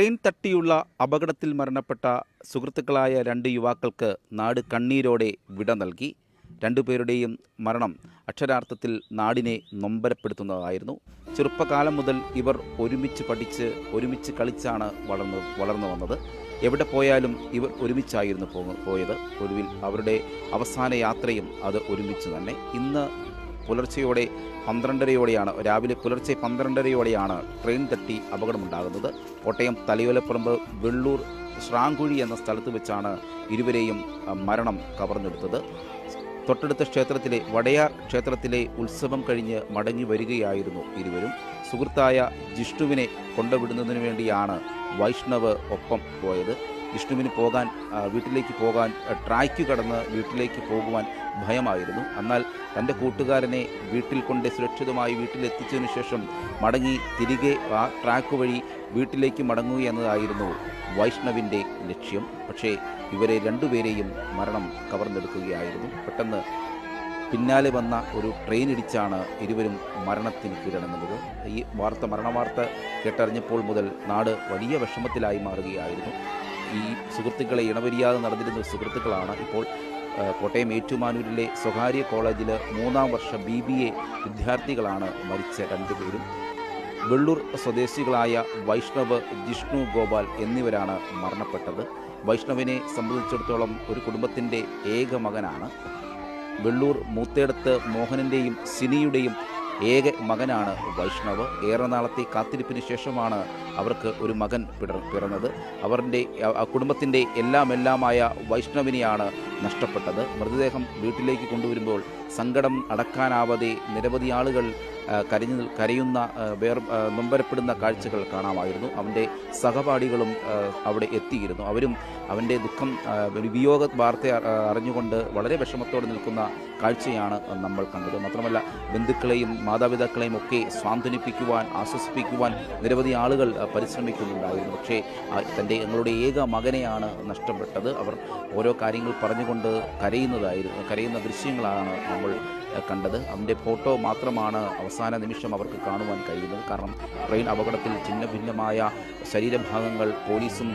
Train തട്ടിയുള്ള അപകടത്തിൽ മരണപ്പെട്ട സുഹൃത്തുക്കളായ രണ്ട് യുവാക്കൾക്ക് നാട് കണ്ണീരോടെ വിട നൽകി. രണ്ടുപേരുടെയും മരണം അക്ഷരാർത്ഥത്തിൽ നാടിനെ നൊമ്പരപ്പെടുത്തുന്നതായിരുന്നു. ചെറുപ്പകാലം മുതൽ ഇവർ ഒരുമിച്ച് പഠിച്ച് ഒരുമിച്ച് കളിച്ചാണ് വളർന്ന് വളർന്നു വന്നത്. എവിടെ പോയാലും ഇവർ ഒരുമിച്ചായിരുന്നു പോയത്. ഒടുവിൽ അവരുടെ അവസാന യാത്രയും അത് ഒരുമിച്ച് തന്നെ. ഇന്ന് പുലർച്ചെയോടെ പന്ത്രണ്ടരയോടെയാണ് രാവിലെ പുലർച്ചെ പന്ത്രണ്ടരയോടെയാണ് ട്രെയിൻ തട്ടി അപകടമുണ്ടാകുന്നത്. കോട്ടയം തലയോലപ്പറമ്പ് വെള്ളൂർ ശ്രാങ്കുഴി എന്ന സ്ഥലത്ത് വെച്ചാണ് ഇരുവരെയും മരണം കവർന്നെടുത്തത്. തൊട്ടടുത്ത ക്ഷേത്രത്തിലെ വടയാർ ക്ഷേത്രത്തിലെ ഉത്സവം കഴിഞ്ഞ് മടങ്ങി വരികയായിരുന്നു ഇരുവരും. സുഹൃത്തായ ജിഷ്ണുവിനെ കൊണ്ടുവിടുന്നതിന് വേണ്ടിയാണ് വൈഷ്ണവ് ഒപ്പം പോയത്. ജിഷ്ണുവിന് പോകാൻ വീട്ടിലേക്ക് പോകാൻ ട്രാക്ക് കടന്ന് വീട്ടിലേക്ക് പോകുവാൻ ഭയമായിരുന്നു. എന്നാൽ തന്റെ കൂട്ടുകാരനെ വീട്ടിൽ കൊണ്ട് സുരക്ഷിതമായി വീട്ടിലെത്തിച്ചതിനു ശേഷം മടങ്ങി തിരികെ ആ ട്രാക്ക് വഴി വീട്ടിലേക്ക് മടങ്ങുക എന്നതായിരുന്നു വൈഷ്ണവിന്റെ ലക്ഷ്യം. പക്ഷേ ഇവരെ രണ്ടുപേരെയും മരണം കവർന്നെടുക്കുകയായിരുന്നു. പെട്ടെന്ന് പിന്നാലെ വന്ന ഒരു ട്രെയിൻ ഇടിച്ചാണ് ഇരുവരും മരണത്തിന് കീഴടങ്ങുന്നത്. ഈ വാർത്ത മരണവാർത്ത കേട്ടറിഞ്ഞപ്പോൾ മുതൽ നാട് വലിയ വിഷമത്തിലായി മാറുകയായിരുന്നു. ഈ സുഹൃത്തുക്കളെ ഇണവരിയാതെ നടന്നിരുന്ന സുഹൃത്തുക്കളാണ് ഇപ്പോൾ കോട്ടയം ഏറ്റുമാനൂരിലെ സ്വകാര്യ കോളേജിൽ മൂന്നാം വർഷ ബി ബി എ വിദ്യാർത്ഥികളാണ് മരിച്ച രണ്ടുപേരും. വെള്ളൂർ സ്വദേശികളായ വൈഷ്ണവ് ജിഷ്ണു ഗോപാൽ എന്നിവരാണ് മരണപ്പെട്ടത്. വൈഷ്ണവിനെ സംബന്ധിച്ചിടത്തോളം ഒരു കുടുംബത്തിന്റെ ഏക മകനാണ്. വെള്ളൂർ മൂത്തേടത്ത് മോഹനന്റെയും സിനിയുടെയും ഏക മകനാണ് വൈഷ്ണവ്. ഏറെ നാളത്തെ കാത്തിരിപ്പിന് ശേഷമാണ് അവർക്ക് ഒരു മകൻ പിറ- പിറന്നത്. അവരുടെ കുടുംബത്തിന്റെ എല്ലാം എല്ലാമായ വൈഷ്ണവിനെയാണ് നഷ്ടപ്പെട്ടത്. മൃതദേഹം വീട്ടിലേക്ക് കൊണ്ടുവരുമ്പോൾ സങ്കടം അടക്കാനാവാതെ നിരവധി ആളുകൾ കരഞ്ഞു കരയുന്ന വേർ നൊമ്പരപ്പെടുന്ന കാഴ്ചകൾ കാണാമായിരുന്നു. അവന്റെ സഹപാഠികളും അവിടെ എത്തിയിരുന്നു. അവരും അവന്റെ ദുഃഖം വിയോഗ വാർത്ത അറിഞ്ഞുകൊണ്ട് വളരെ വിഷമത്തോടെ നിൽക്കുന്ന കാഴ്ചയാണ് നമ്മൾ കണ്ടത്. മാത്രമല്ല ബന്ധുക്കളെയും മാതാപിതാക്കളെയും ഒക്കെ സ്വാന്തനിപ്പിക്കുവാൻ ആശ്വസിപ്പിക്കുവാൻ നിരവധി ആളുകൾ പരിശ്രമിക്കുന്നുണ്ടായിരുന്നു. പക്ഷേ തന്റെ ഞങ്ങളുടെ ഏക മകനെയാണ് നഷ്ടപ്പെട്ടത്. അവർ ഓരോ കാര്യങ്ങൾ പറഞ്ഞുകൊണ്ട് കരയുന്നതായിരുന്നു കരയുന്ന ദൃശ്യങ്ങളാണ് നമ്മൾ കണ്ടത്. അതിന്റെ ഫോട്ടോ മാത്രമാണ് അവസാന നിമിഷം അവർക്ക് കാണുവാൻ കഴിയുന്നത്. കാരണം ട്രെയിൻ അപകടത്തിൽ ഭിന്ന ഭിന്നമായ ശരീരഭാഗങ്ങൾ പോലീസും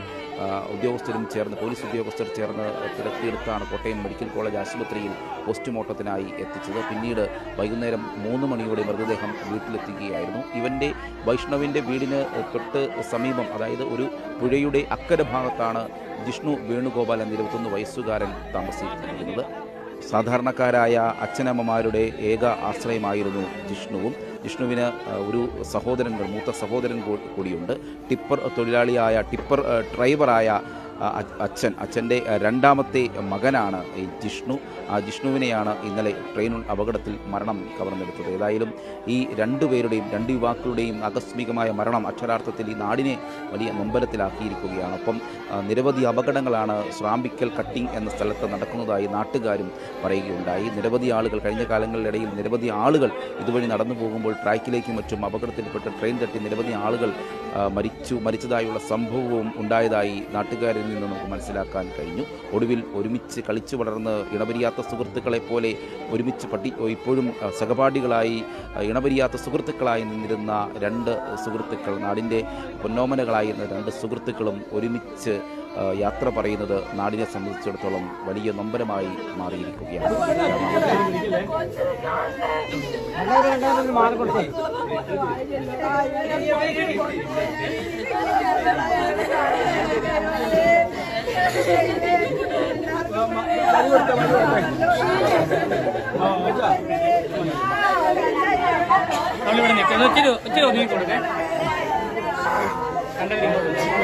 ഉദ്യോഗസ്ഥരും ചേർന്ന് പോലീസ് ഉദ്യോഗസ്ഥർ ചേർന്ന് തിരക്കിയെടുത്താണ് കോട്ടയം മെഡിക്കൽ കോളേജ് ആശുപത്രിയിൽ പോസ്റ്റ്മോർട്ടത്തിനായി എത്തിച്ചത്. പിന്നീട് വൈകുന്നേരം മൂന്ന് മണിയോടെ മൃതദേഹം വീട്ടിലെത്തിക്കുകയായിരുന്നു. ഇവന്റെ വൈഷ്ണവിന്റെ വീടിന് തൊട്ട് സമീപം അതായത് ഒരു പുഴയുടെ അക്കര ഭാഗത്താണ് ജിഷ്ണു വേണുഗോപാൽ എന്ന ഇരുപത്തൊന്ന് വയസ്സുകാരൻ താമസിക്കുന്നത് സാധാരണക്കാരായ അച്ഛനമ്മമാരുടെ ഏക ആശ്രയമായിരുന്നു ജിഷ്ണുവും. ജിഷ്ണുവിന് ഒരു സഹോദരൻ മൂത്ത സഹോദരൻ കൂടിയുണ്ട്. ടിപ്പർ തൊഴിലാളിയായ ടിപ്പർ ഡ്രൈവറായ അച്ഛൻ അച്ഛന്റെ രണ്ടാമത്തെ മകനാണ് ഈ ജിഷ്ണു. ആ ജിഷ്ണുവിനെയാണ് ഇന്നലെ ട്രെയിൻ അപകടത്തിൽ മരണം കവർന്നെടുത്തത്. ഏതായാലും ഈ രണ്ടുപേരുടെയും രണ്ട് യുവാക്കളുടെയും ആകസ്മികമായ മരണം അക്ഷരാർത്ഥത്തിൽ ഈ നാടിനെ വലിയ നൊമ്പരത്തിലാക്കിയിരിക്കുകയാണ്. ഒപ്പം നിരവധി അപകടങ്ങളാണ് സ്രാമ്പിക്കൽ കട്ടിംഗ് എന്ന സ്ഥലത്ത് നടക്കുന്നതായി നാട്ടുകാരും പറയുകയുണ്ടായി. നിരവധി ആളുകൾ കഴിഞ്ഞ കാലങ്ങളിലിടയിൽ നിരവധി ആളുകൾ ഇതുവഴി നടന്നു പോകുമ്പോൾ ട്രാക്കിലേക്കും മറ്റും അപകടത്തിൽപ്പെട്ട് ട്രെയിൻ തട്ടി നിരവധി ആളുകൾ മരിച്ചു. മരിച്ചതായുള്ള സംഭവവും ഉണ്ടായതായി നാട്ടുകാരിൽ നിന്ന് നമുക്ക് മനസ്സിലാക്കാൻ കഴിഞ്ഞു. ഒടുവിൽ ഒരുമിച്ച് കളിച്ചു വളർന്ന് ഇണപരിയാത്ത സുഹൃത്തുക്കളെ പോലെ ഒരുമിച്ച് പഠി ഇപ്പോഴും സഹപാഠികളായി ഇണപരിയാത്ത സുഹൃത്തുക്കളായി നിന്നിരുന്ന രണ്ട് സുഹൃത്തുക്കൾ നാടിന്റെ പൊന്നോമനകളായിരുന്ന രണ്ട് സുഹൃത്തുക്കളും ഒരുമിച്ച് യാത്ര പറയുന്നത് നാടിനെ സംബന്ധിച്ചിടത്തോളം വലിയ നൊമ്പരമായി മാറിയിരിക്കുകയാണ്. നമ്മളിവിടെ നിൽക്കുന്നത് ഒത്തിരി ഒത്തിരി ഒതുങ്ങി കൊടുക്കേ. കണ്ടവരിങ്ങോട്ട്